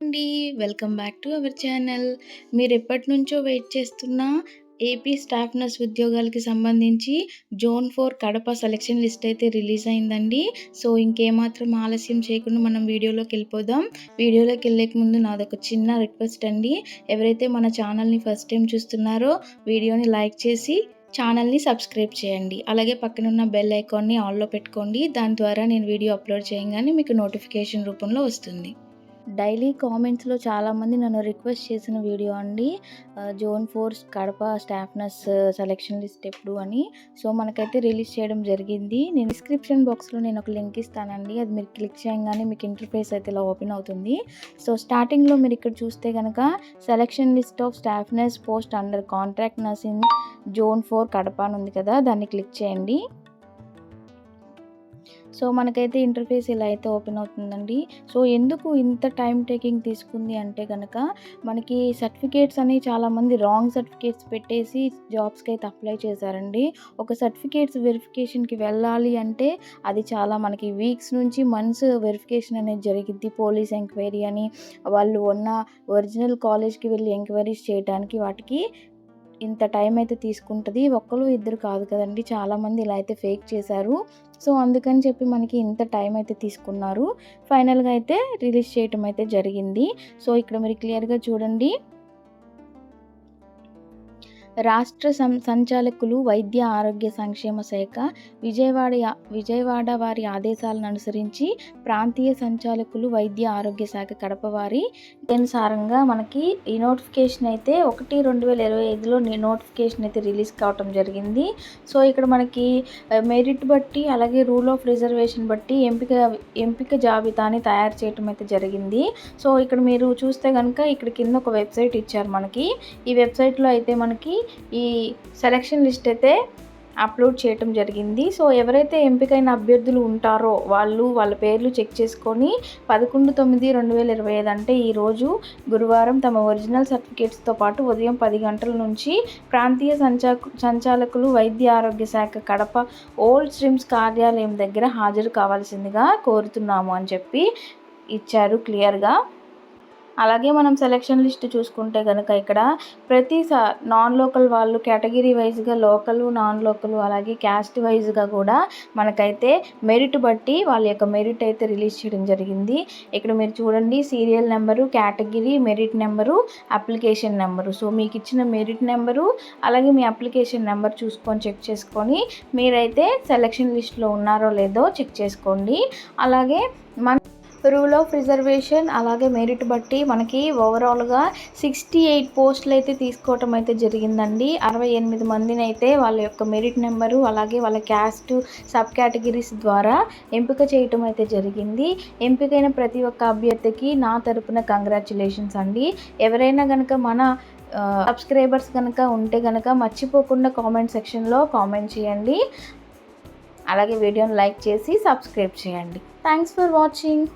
అండి. Welcome back to our channel. మీరు ఎప్పటి నుంచో వెయిట్ చేస్తున్న ఏపీ స్టాఫ్ నర్స్ ఉద్యోగాలకి సంబంధించి zone four Kadapa selection list అయితే రిలీజ్ అయిందండి. సో ఇంకేమాత్రం ఆలస్యం చేయకుండా మనం వీడియోలోకి వెళ్ళిపోదాం. వీడియోలోకి వెళ్ళేక ముందు నాదొక చిన్న రిక్వెస్ట్ అండి. ఎవరైతే మన ఛానల్ని ఫస్ట్ టైం చూస్తున్నారో వీడియోని లైక్ చేసి ఛానల్ని సబ్స్క్రైబ్ చేయండి. అలాగే పక్కన ఉన్న బెల్ ఐకాన్ని ఆన్లో పెట్టుకోండి. దాని ద్వారా నేను వీడియో అప్లోడ్ చేయగానే మీకు నోటిఫికేషన్ రూపంలో వస్తుంది. డైలీ కామెంట్స్లో చాలామంది నన్ను రిక్వెస్ట్ చేసిన వీడియో అండి. Zone fours Kadapa staff nurse selection list ఎప్పుడు అని. సో మనకైతే రిలీజ్ చేయడం జరిగింది. నేను డిస్క్రిప్షన్ బాక్స్లో నేను ఒక లింక్ ఇస్తానండి. అది మీరు క్లిక్ చేయగానే మీకు ఇంటర్ఫేస్ అయితే ఇలా ఓపెన్ అవుతుంది. సో స్టార్టింగ్లో మీరు ఇక్కడ చూస్తే కనుక selection list of staff nurse post under contract nursing zone four Kadapa అని ఉంది కదా దాన్ని క్లిక్ చేయండి. సో మనకైతే ఇంటర్ఫేస్ ఇలా అయితే ఓపెన్ అవుతుందండి. సో ఎందుకు ఇంత టైం టేకింగ్ తీసుకుంది అంటే కనుక మనకి సర్టిఫికేట్స్ అని చాలామంది రాంగ్ సర్టిఫికేట్స్ పెట్టేసి జాబ్స్కి అయితే అప్లై చేశారండి. ఒక సర్టిఫికేట్స్ వెరిఫికేషన్కి వెళ్ళాలి అంటే అది చాలా మనకి వీక్స్ నుంచి మంత్స్ వెరిఫికేషన్ అనేది జరిగిద్ది. పోలీస్ ఎంక్వైరీ అని వాళ్ళు ఉన్న ఒరిజినల్ కాలేజ్కి వెళ్ళి ఎంక్వైరీస్ చేయడానికి వాటికి ఇంత టైం అయితే తీసుకుంటుంది. ఒక్కరు ఇద్దరు కాదు కదండి. చాలామంది ఇలా అయితే ఫేక్ చేశారు. సో అందుకని చెప్పి మనకి ఇంత టైం అయితే తీసుకున్నారు. ఫైనల్గా అయితే రిలీజ్ చేయటం అయితే జరిగింది. సో ఇక్కడ మీరు క్లియర్గా చూడండి. రాష్ట్ర సం సంచాలకులు వైద్య ఆరోగ్య సంక్షేమ శాఖ విజయవాడ విజయవాడ వారి ఆదేశాలను అనుసరించి ప్రాంతీయ సంచాలకులు వైద్య ఆరోగ్య శాఖ కడప వారి అనుసారంగా మనకి ఈ నోటిఫికేషన్ అయితే ఒకటి రెండు వేల ఇరవై ఐదులో నోటిఫికేషన్ అయితే రిలీజ్ కావటం జరిగింది. సో ఇక్కడ మనకి మెరిట్ బట్టి అలాగే రూల్ ఆఫ్ రిజర్వేషన్ బట్టి ఎంపిక ఎంపిక జాబితాని తయారు చేయటం అయితే జరిగింది. సో ఇక్కడ మీరు చూస్తే కనుక ఇక్కడ కింద ఒక వెబ్సైట్ ఇచ్చారు మనకి. ఈ వెబ్సైట్లో అయితే మనకి ఈ సెలక్షన్ లిస్ట్ అయితే అప్లోడ్ చేయటం జరిగింది. సో ఎవరైతే ఎంపికైన అభ్యర్థులు ఉంటారో వాళ్ళు వాళ్ళ పేర్లు చెక్ చేసుకొని పదకొండు తొమ్మిది రెండు వేల ఇరవై ఐదు అంటే ఈరోజు గురువారం తమ ఒరిజినల్ సర్టిఫికేట్స్తో పాటు ఉదయం పది గంటల నుంచి ప్రాంతీయ సంచా సంచాలకులు వైద్య ఆరోగ్య శాఖ కడప ఓల్డ్ స్ట్రీమ్స్ కార్యాలయం దగ్గర హాజరు కావాల్సిందిగా కోరుతున్నాము అని చెప్పి ఇచ్చారు క్లియర్గా. అలాగే మనం సెలెక్షన్ లిస్ట్ చూసుకుంటే కనుక ఇక్కడ ప్రతి నాన్ లోకల్ వాళ్ళు కేటగిరీ వైజ్గా లోకల్ నాన్ లోకల్ అలాగే క్యాస్ట్ వైజ్గా కూడా మనకైతే మెరిట్ బట్టి వాళ్ళ యొక్క మెరిట్ అయితే రిలీజ్ చేయడం జరిగింది. ఇక్కడ మీరు చూడండి serial number category merit number application number so మీకు ఇచ్చిన మెరిట్ నెంబరు అలాగే మీ అప్లికేషన్ నెంబర్ చూసుకొని చెక్ చేసుకొని మీరైతే సెలక్షన్ లిస్ట్లో ఉన్నారో లేదో చెక్ చేసుకోండి. అలాగే మన రూల్ ఆఫ్ రిజర్వేషన్ అలాగే మెరిట్ బట్టి మనకి ఓవరాల్గా సిక్స్టీ ఎయిట్ పోస్టులు అయితే తీసుకోవటం అయితే జరిగిందండి. అరవై ఎనిమిది మందిని అయితే వాళ్ళ యొక్క మెరిట్ నెంబరు అలాగే వాళ్ళ క్యాస్ట్ సబ్ కేటగిరీస్ ద్వారా ఎంపిక చేయటం అయితే జరిగింది. ఎంపికైన ప్రతి ఒక్క అభ్యర్థికి నా తరపున కంగ్రాచులేషన్స్ అండి. ఎవరైనా కనుక మన సబ్స్క్రైబర్స్ కనుక ఉంటే కనుక మర్చిపోకుండా కామెంట్ సెక్షన్లో కామెంట్ చేయండి. అలాగే వీడియోని లైక్ చేసి సబ్స్క్రైబ్ చేయండి. Thanks for watching